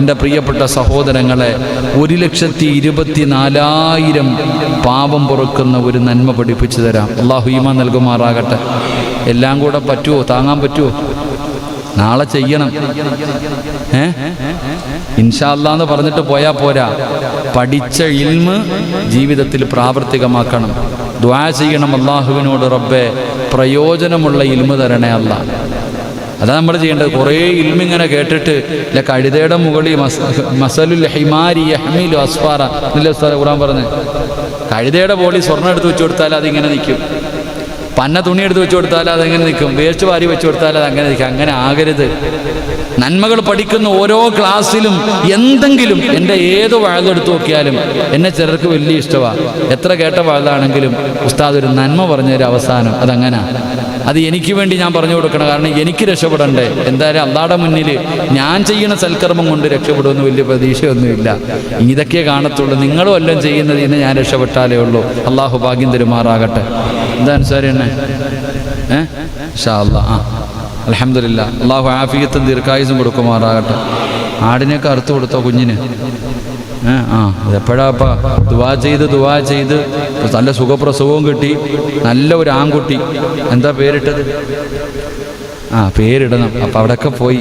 എന്റെ പ്രിയപ്പെട്ട സഹോദരങ്ങളെ ഒരു ലക്ഷത്തി ഇരുപത്തി നാലായിരം പാപം പുറക്കുന്ന ഒരു നന്മ പഠിപ്പിച്ചു തരാം. അള്ളാഹുയിമ നൽകുമാറാകട്ടെ. എല്ലാം കൂടെ പറ്റുമോ താങ്ങാൻ പറ്റുമോ നാളെ ചെയ്യണം. ഏ? ഇൻഷാല്ലാന്ന് പറഞ്ഞിട്ട് പോയാൽ പോരാ. പഠിച്ച ഇൽമ് ജീവിതത്തിൽ പ്രാവർത്തികമാക്കണം. ദ്വാ ചെയ്യണം അള്ളാഹുവിനോട് റബ്ബെ. പ്രയോജനമുള്ള ഇൽമ് തരണേ അല്ല അതാ നമ്മൾ ചെയ്യേണ്ടത്. കുറേ ഇൽമിങ്ങനെ കേട്ടിട്ട് ഇല്ല കഴുതയുടെ മുകളിൽ മസ മസലുൽ ഹിമാരി യഹ്മിലു അസ്ഫാറ എന്നല്ലേ ഉസ്താദ് ഖുറാൻ പറഞ്ഞ്? കഴുതയുടെ പോളി സ്വർണം എടുത്ത് വെച്ച് കൊടുത്താൽ അതിങ്ങനെ നിൽക്കും. പന്ന തുണി എടുത്ത് വെച്ച് കൊടുത്താൽ അതെങ്ങനെ നിൽക്കും. വേസ്റ്റ് വാരി വെച്ച് കൊടുത്താൽ അത് അങ്ങനെ നിൽക്കും. അങ്ങനെ ആകരുത്. നന്മകൾ പഠിക്കുന്ന ഓരോ ക്ലാസ്സിലും എന്തെങ്കിലും എന്റെ ഏത് വാഴെടുത്ത് നോക്കിയാലും എന്നെ ചിലർക്ക് വലിയ ഇഷ്ടമാണ് എത്ര കേട്ട വാഴാണെങ്കിലും ഉസ്താദ് ഒരു നന്മ പറഞ്ഞൊരു അവസാനം അതങ്ങനെ. അത് എനിക്ക് വേണ്ടി ഞാൻ പറഞ്ഞു കൊടുക്കണം. കാരണം എനിക്ക് രക്ഷപ്പെടണ്ടേ. എന്തായാലും അള്ളാടെ മുന്നിൽ ഞാൻ ചെയ്യുന്ന സൽക്കർമ്മം കൊണ്ട് രക്ഷപ്പെടുമെന്ന് വലിയ പ്രതീക്ഷയൊന്നുമില്ല. ഇതൊക്കെ കാണത്തുള്ളൂ. നിങ്ങളും എല്ലാം ചെയ്യുന്നത് ഇന്ന് ഞാൻ രക്ഷപ്പെട്ടാലേ ഉള്ളൂ. അള്ളാഹു ഭാഗ്യം തരുമാറാകട്ടെ. എന്താണ് സാർ എന്നെ ഏഹ് ആ. അലഹമില്ല അള്ളാഹു ആഫിയത്തും ദീർഘായുസും കൊടുക്കുമാറാകട്ടെ. ആടിനെയൊക്കെ അറുത്ത് കൊടുത്തോ കുഞ്ഞിന്? ഏ ആ. എപ്പോഴാപ്പ ദുവാ ചെയ്ത് ദുവാ ചെയ്ത്. നല്ല സുഖപ്രസവവും കിട്ടി. നല്ല ഒരു ആൺകുട്ടി. എന്താ പേരിട്ടത്? ആ പേരിടണം. അപ്പം അവിടെയൊക്കെ പോയി.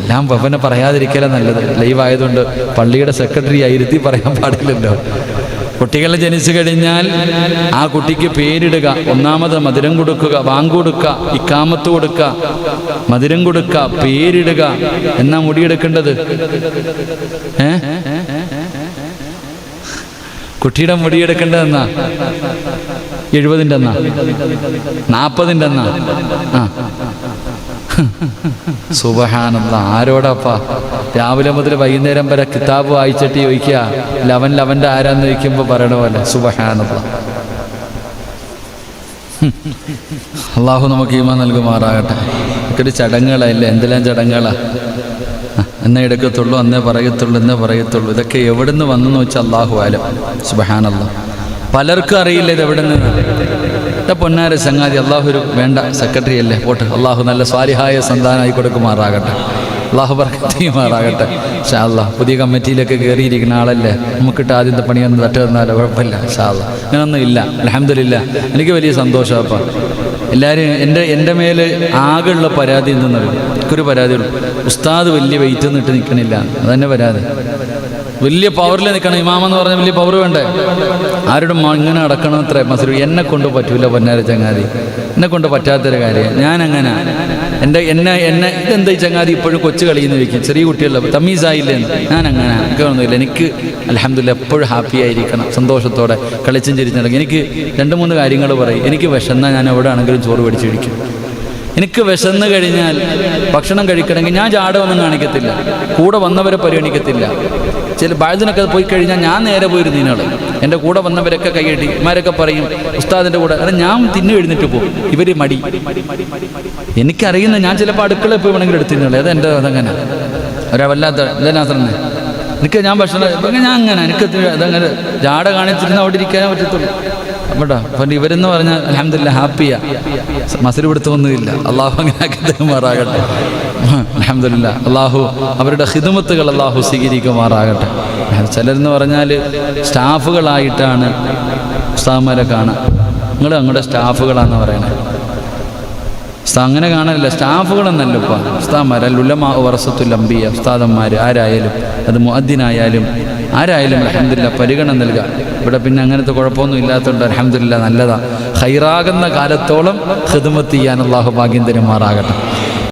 എല്ലാം പപ്പനെ പറയാതിരിക്കല നല്ലത്. ലൈവ് ആയതുകൊണ്ട് പള്ളിയുടെ സെക്രട്ടറി ആയിരുത്തി പറയാൻ പാടില്ലല്ലോ. കുട്ടികൾ ജനിച്ചു കഴിഞ്ഞാൽ ആ കുട്ടിക്ക് പേരിടുക. ഒന്നാമത് മധുരം കൊടുക്കുക. വാങ്കൊടുക്കുക ഇക്കാമത്ത് കൊടുക്കുക മധുരം കൊടുക്കുക പേരിടുക. എന്നാ മുടിയെടുക്കേണ്ടത്? ഏ? കുട്ടിയുടെ മുടിയെടുക്കേണ്ടതെന്നാ എഴുപതിന്റെ എന്നാ? നാൽപ്പതിന്റെ എന്നാ ആ. സുബഹാനല്ല ആരോടപ്പാ? രാവിലെ മുതൽ വൈകുന്നേരം വരെ കിതാബ് വായിച്ചിട്ട് ചോദിക്കുക ലവൻ ലവന്റെ ആരാന്ന് ചോദിക്കുമ്പോൾ പറയണ പോലെ സുബഹാനന്ദ അള്ളാഹു നമുക്ക് ഈമ നൽകുമാറാകട്ടെ. ഒരു ചടങ്ങുകളല്ലേ? എന്തെല്ലാം ചടങ്ങുകളാ? എന്നേ എടുക്കത്തുള്ളൂ എന്നേ പറയത്തുള്ളൂ എന്നേ പറയത്തുള്ളൂ. ഇതൊക്കെ എവിടെ നിന്ന് വന്നെന്ന് വെച്ചാൽ അള്ളാഹു ആലം. സുബഹാനല്ല. പലർക്കും അറിയില്ല ഇത് എവിടെ നിന്ന് എന്റെ പൊന്നാര ചങ്ങാതി അള്ളാഹു ഒരു വേണ്ട സെക്രട്ടറി അല്ലേ? പോട്ട്. അള്ളാഹു നല്ല സ്വാരിഹായ സന്താനമായി കൊടുക്കുമാറാകട്ടെ. അള്ളാഹു പറയുമാറാകട്ടെ ഷാ അള്ളാഹ് പുതിയ കമ്മിറ്റിയിലൊക്കെ കയറിയിരിക്കുന്ന ആളല്ലേ? നമുക്കിട്ട് ആദ്യത്തെ പണിയൊന്നും തട്ട് തന്നാലോ കുഴപ്പമില്ല. ഷാ അള്ളാഹ് അങ്ങനൊന്നും ഇല്ല. അലഹമില്ല എനിക്ക് വലിയ സന്തോഷം അപ്പം. എല്ലാവരും എന്റെ എന്റെ മേൽ ആകെയുള്ള പരാതി എന്തെന്നറിയും എനിക്കൊരു പരാതിയുള്ളൂ. ഉസ്താദ് വലിയ വെയിറ്റ് നിട്ട് നിൽക്കണില്ല അതന്നെ പരാതി. വലിയ പവറിൽ നിൽക്കണം ഇമാമെന്ന് പറഞ്ഞാൽ വലിയ പവർ വേണ്ടേ? ആരോടും ഇങ്ങനെ അടക്കണം അത്ര മസരു എന്നെ കൊണ്ട് പറ്റൂല പൊന്നാര ചങ്ങാതി. എന്നെ കൊണ്ട് പറ്റാത്തൊരു കാര്യം. ഞാൻ അങ്ങനെ എന്റെ എന്നെ എന്നെ ഇതെന്താ ചങ്ങാതി ഇപ്പോഴും കൊച്ചു കളിയെന്ന് ചോദിക്കും. ചെറിയ കുട്ടികളല്ല തമ്മീസായില്ലേ ഞാൻ അങ്ങനെ എനിക്ക് ഒന്നുമില്ല എനിക്ക് അലഹമില്ല എപ്പോഴും ഹാപ്പി ആയിരിക്കണം. സന്തോഷത്തോടെ കളിച്ചും ചിരിച്ചും നടക്കും എനിക്ക് രണ്ട് മൂന്ന് കാര്യങ്ങൾ പറയും. എനിക്ക് വിശന്നാൽ ഞാൻ എവിടെ ആണെങ്കിലും ചോറ് പിടിച്ചിരിക്കും എനിക്ക് വിശന്ന് കഴിഞ്ഞാൽ ഭക്ഷണം കഴിക്കണമെങ്കിൽ ഞാൻ ചാടുമെന്ന് കാണിക്കത്തില്ല. കൂടെ വന്നവരെ പരിഗണിക്കത്തില്ല. ചില ബാഴ്തിനൊക്കെ പോയി കഴിഞ്ഞാൽ ഞാൻ നേരെ പോയിരുന്നു ഇതിനാൾ എന്റെ കൂടെ വന്നവരൊക്കെ കൈയടി ഇമാരൊക്കെ പറയും ഉസ്താദിന്റെ കൂടെ. അല്ല ഞാൻ തിന്നു എഴുന്നിട്ട് പോകും. ഇവർ മടി. എനിക്കറിയുന്ന ഞാൻ ചിലപ്പോൾ അടുക്കള പോയി വേണമെങ്കിൽ എടുത്തിരുന്നുള്ളൂ അത് എന്റെ അതങ്ങനെ? ഒരാ വല്ലാത്ത ഇതനാത്രന്നെ എനിക്ക് ഞാൻ ഭക്ഷണം ഇപ്പം ഞാൻ അങ്ങനെ എനിക്ക് അതങ്ങനെ ജാട കാണിച്ചിരുന്ന അവിടെ ഇരിക്കാനേ പറ്റത്തുള്ളൂ. കേട്ടോ അപ്പം ഇവരെന്ന് പറഞ്ഞാൽ അലഹമില്ല ഹാപ്പിയാ. മസിൽ പിടുത്തൊന്നുമില്ല അള്ളാഹു അങ്ങനെ ആക്കി തരുമാറാകട്ടെ. അലഹമില്ല അള്ളാഹു അവരുടെ ഹിദമത്തുകൾ അള്ളാഹു സ്വീകരിക്കുമാറാകട്ടെ. ചിലരെന്ന് പറഞ്ഞാൽ സ്റ്റാഫുകളായിട്ടാണ് ഉസ്താദ്മാരെ കാണുക നിങ്ങൾ അങ്ങോട്ട് സ്റ്റാഫുകളാണെന്ന് പറയണേ. അങ്ങനെ കാണാനില്ല സ്റ്റാഫുകളെന്നല്ല ഇപ്പം ഉസ്താദ്മാർ ലുലമാ വറസത്തുൽ അമ്പിയ ഉസ്താദന്മാർ ആരായാലും അത് മുഅദ്ദിനായാലും ആരായാലും അലഹമില്ല പരിഗണന നൽകുക ഇവിടെ പിന്നെ അങ്ങനത്തെ കുഴപ്പമൊന്നും ഇല്ലാത്തതുകൊണ്ട് അലഹമില്ല നല്ലതാണ് ഹൈറാകുന്ന കാലത്തോളം ഹിദമത്ത് ചെയ്യാൻ അള്ളാഹു ഭാഗ്യം തരുമാറാകട്ടെ.